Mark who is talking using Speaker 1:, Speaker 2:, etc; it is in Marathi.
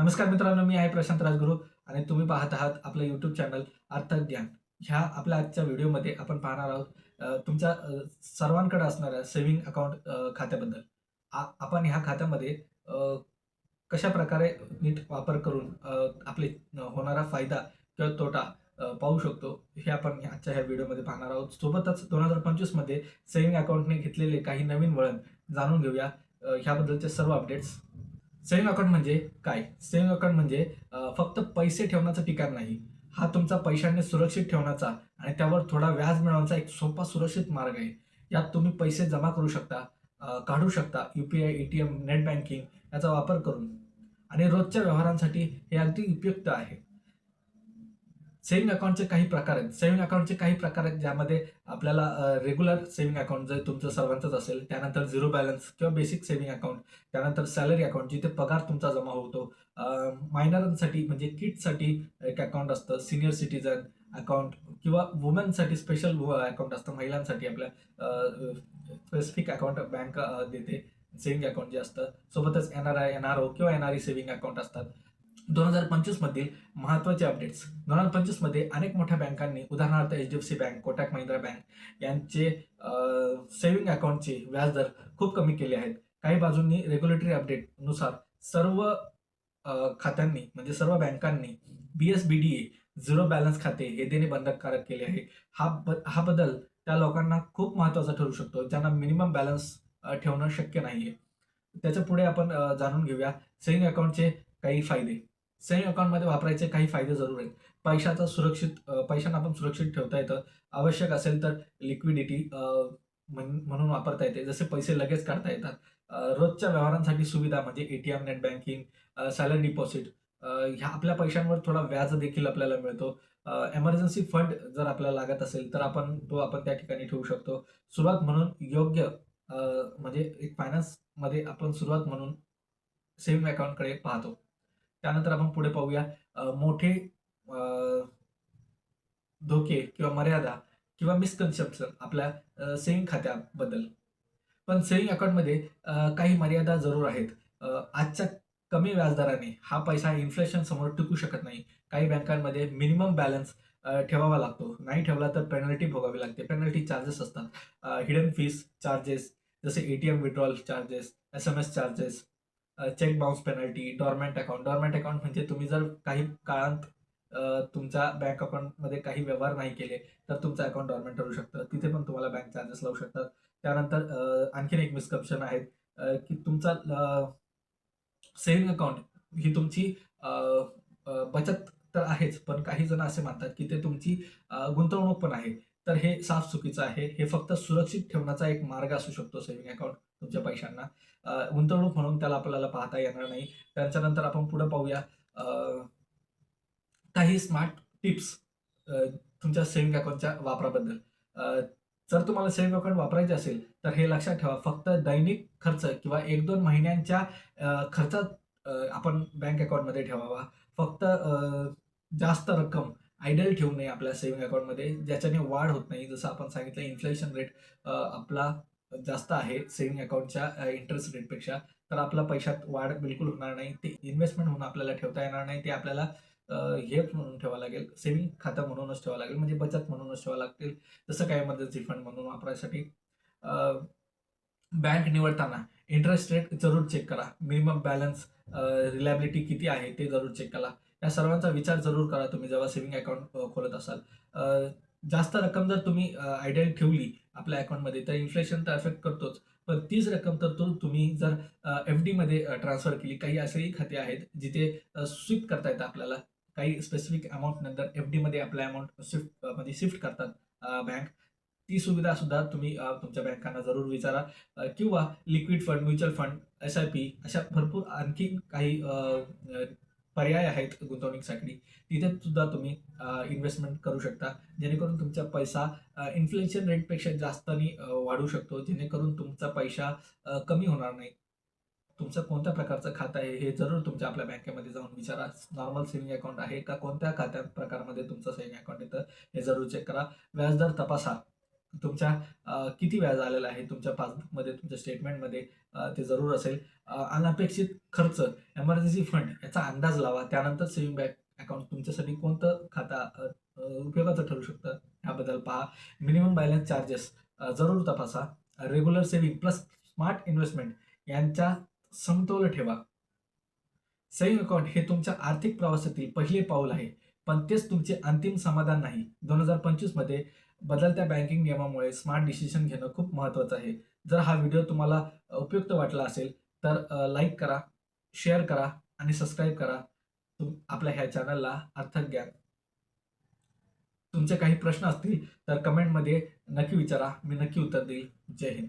Speaker 1: नमस्कार मित्रांनो मी आहे प्रशांत राजगुरू आणि तुम्ही पाहत आहात आपलं यूट्यूब चॅनल अर्थात ज्ञान. ह्या आपल्या आजच्या व्हिडिओमध्ये आपण पाहणार आहोत तुमच्या सर्वांकडे असणाऱ्या सेव्हिंग अकाउंट खात्याबद्दल. आपण ह्या खात्यामध्ये कशा प्रकारे नीट वापर करून आपले होणारा फायदा किंवा तोटा पाहू शकतो हे आपण आजच्या ह्या व्हिडिओमध्ये पाहणार आहोत. सोबतच दोन हजार पंचवीसमध्ये सेव्हिंग अकाउंटने घेतलेले काही नवीन वळण जाणून घेऊया. ह्याबद्दलचे सर्व अपडेट्स सेविंग अकाउंट म्हणजे काय? सेविंग अकाउंट म्हणजे फक्त पैसे ठेवण्याचं ठिकाण नाही. हा तुमचा पैशाने सुरक्षित ठेवण्याचा आणि त्यावर थोडा व्याज मिळवण्याचा एक सोपा सुरक्षित मार्ग आहे. यात तुम्ही पैसे जमा करू शकता काढू शकता U P I A T M net banking याचा वापर करून. आणि रोजच्या व्यवहारांसाठी हे अगदी उपयुक्त आहे. सेव्हिंग अकाउंटचे काही प्रकार आहेत. सेव्हिंग अकाउंटचे काही प्रकार आहेत ज्यामध्ये आपल्याला रेग्युलर सेव्हिंग अकाउंट जर तुमचं सर्वांचंच असेल त्यानंतर झिरो बॅलन्स किंवा बेसिक सेव्हिंग अकाउंट त्यानंतर सॅलरी अकाउंट जिथे पगार तुमचा जमा होतो मायनरांसाठी म्हणजे किड्ससाठी एक अकाउंट असतं सिनियर सिटीजन अकाउंट किंवा वुमेनसाठी स्पेशल अकाउंट असतं महिलांसाठी आपल्या स्पेसिफिक अकाउंट बँक देते सेव्हिंग अकाउंट जे असतं. सोबतच N R I N R O किंवा N R E saving account असतात. दोन हजार पंचवीस मधील महत्त्वाचे अपडेट्स दोन हजार पंचवीसमध्ये अनेक मोठ्या बँकांनी उदाहरणार्थ H D F C bank Kotak Mahindra bank यांचे सेव्हिंग अकाउंटचे व्याजदर खूप कमी केले आहेत. काही बाजूंनी रेग्युलेटरी अपडेटनुसार सर्व खात्यांनी म्हणजे सर्व बँकांनी B S B D A zero balance खाते हे देणे बंधनकारक केले आहे. हा ब हा बदल त्या लोकांना खूप महत्त्वाचा ठरू शकतो ज्यांना मिनिमम बॅलन्स ठेवणं शक्य नाही आहे त्याच्या पुढे आपण जाणून घेऊया. सेव्हिंग अकाउंटचे काही फायदे. सेविंग अकाउंटमध्ये वापरायचे काही फायदे जरूर आहेत. पैशाचा सुरक्षित पैशांना आपण सुरक्षित ठेवता येतं. आवश्यक असेल तर लिक्विडिटी म्हणून वापरता येते. जसे पैसे लगेच काढता येतात. रोजच्या व्यवहारांसाठी सुविधा म्हणजे ATM net banking salary deposit ह्या आपल्या पैशांवर थोडा व्याज देखील आपल्याला मिळतो. एमर्जन्सी फंड जर आपल्याला लागत असेल तर आपण तो आपण त्या ठिकाणी ठेवू शकतो. सुरुवात म्हणून योग्य म्हणजे एक फायनान्समध्ये आपण सुरुवात म्हणून सेव्हिंग अकाउंटकडे पाहतो. त्यानंतर आपण पुढे पाहूया. मोठे अ, धोके किंवा मर्यादा किंवा मिसकन्सेप्शन आपल्या सेविंग खात्याबद्दल. पण सेव्हिंग अकाउंटमध्ये काही मर्यादा जरूर आहेत. आजच्या कमी व्याजदराने हा पैसा इन्फ्लेशन समोर टिकू शकत नाही. काही बँकांमध्ये मिनिमम बॅलन्स ठेवावा लागतो. नाही ठेवला तर पेनल्टी भोगावी लागते. पेनल्टी चार्जेस असतात. हिडन फीस चार्जेस जसे A T M withdrawal charges S M S charges cheque bounce penalty dormant account dormant account म्हणजे तुम्ही जर काही काळात तुमच्या बँक अकाउंटमध्ये काही व्यवहार नाही केले तर तुमचं अकाउंट डॉर्मेंट ठरू शकतं. तिथे पण तुम्हाला बँक चार्जेस लावू शकतात. त्यानंतर आणखीन एक मिसकप्शन आहे की तुमचा सेव्हिंग अकाउंट ही तुमची बचत तर आहेच पण काही जण असे मानतात की ते तुमची गुंतवणूक पण आहे. तर हे साफ चुकीचं आहे. हे फक्त सुरक्षित ठेवण्याचा एक मार्ग असू शकतो सेव्हिंग अकाउंट तुमच्या पैशांना. गुंतवणूक म्हणून त्याला आपल्याला पाहता येणार नाही. त्याच्यानंतर आपण पुढे पाहूया. काही स्मार्ट टिप्स तुमच्या सेव्हिंग अकाउंटच्या वापराबद्दल. जर तुम्हाला सेव्हिंग अकाउंट वापरायचे असेल तर हे लक्षात ठेवा. फक्त दैनिक खर्च किंवा एक दोन महिन्यांच्या खर्च खर्चात आपण बँक अकाउंटमध्ये ठेवावा. फक्त जास्त रक्कम आयडल ठेवू नये आपल्या सेव्हिंग अकाउंटमध्ये ज्याच्याने वाढ होत नाही. जसं आपण सांगितलं इन्फ्लेशन रेट आपला जास्त आहे सेव्हिंग अकाउंटच्या इंटरेस्ट रेटपेक्षा तर आपला पैशात वाढ बिलकुल होणार नाही. ते इन्व्हेस्टमेंट म्हणून आपल्याला ठेवता येणार नाही. ते आपल्याला अ, हे म्हणून ठेवावं लागेल. सेव्हिंग खातं म्हणूनच ठेवावं लागेल. म्हणजे बचत म्हणूनच ठेवावं लागतील. जसं काय इमर्जन्सी फंड म्हणून वापरायसाठी. बँक निवडताना इंटरेस्ट रेट जरूर चेक करा. मिनिमम बॅलन्स रिलॅबिलिटी किती आहे ते जरूर चेक करा. या सर्वांचा विचार जरूर करा तुम्ही जेव्हा सेव्हिंग अकाउंट खोलत असाल. जास्त रक्कम जर तुम्ही आयडियल ठेवली आपल्या अकाउंटमध्ये तर इन्फ्लेशन तर अफेक्ट करतोच. पण तीच रक्कम तर तो तुम्ही जर एफ डीमध्ये ट्रान्सफर केली काही असेही खाते आहेत जिथे स्विफ्ट करता येतं आपल्याला. काही स्पेसिफिक अमाऊंट नंतर एफ डीमध्ये आपला अमाऊंट स्विफ्टमध्ये शिफ्ट करतात बँक ती सुविधा सुद्धा तुम्ही तुमच्या बँकांना जरूर विचारा. किंवा liquid fund mutual fund S I P अशा भरपूर आणखी काही पर्याय आहेत गुंतवणुकीसाठी तिथे सुद्धा तुम्ही इन्व्हेस्टमेंट करू शकता. जेणेकरून तुमचा पैसा इन्फ्लेशन रेटपेक्षा जास्तनी वाढू शकतो. जेणेकरून तुमचा पैसा कमी होणार नाही. तुमचं कोणत्या प्रकारचं खातं आहे हे जरूर तुमच्या आपल्या बँकेमध्ये जाऊन विचारा. नॉर्मल सेव्हिंग अकाउंट आहे का कोणत्या खात्या प्रकारमध्ये तुमचं सेव्हिंग अकाउंट येतं हे जरूर चेक करा. व्याजदर तपासा. तुमच्या किती व्याज आलेलं आहे? तुमच्या पासबुकमध्ये तुमच्या स्टेटमेंटमध्ये ते जरूर असेल. अनपेक्षित खर्च एमर्जन्सी फंड याचा अंदाज लावा. त्यानंतर सेव्हिंग बँक अकाउंट तुमच्यासाठी कोणतं खाता उपयोगाचं ठरू शकतं? याबद्दल पहा. मिनिमम बॅलन्स चार्जेस जरूर तपासा. Regular saving plus smart investment यांच्या समतोल ठेवा. सेव्हिंग अकाउंट हे तुमच्या आर्थिक प्रवासातील पहिले पाऊल आहे. पण तेच तुमचे अंतिम समाधान नाही. दोन हजार पंचवीसमध्ये बदलत्या बँकिंग नियमामुळे स्मार्ट डिसिजन घेणं खूप महत्त्वाचं आहे. जर हा व्हिडिओ तुम्हाला उपयुक्त वाटला असेल तर लाईक करा शेअर करा आणि सबस्क्राईब करा. तुम आपल्या ह्या चॅनलला अर्थज्ञान तुमचे काही प्रश्न असतील तर कमेंटमध्ये नक्की विचारा. मी नक्की उत्तर देईल. जय हिंद.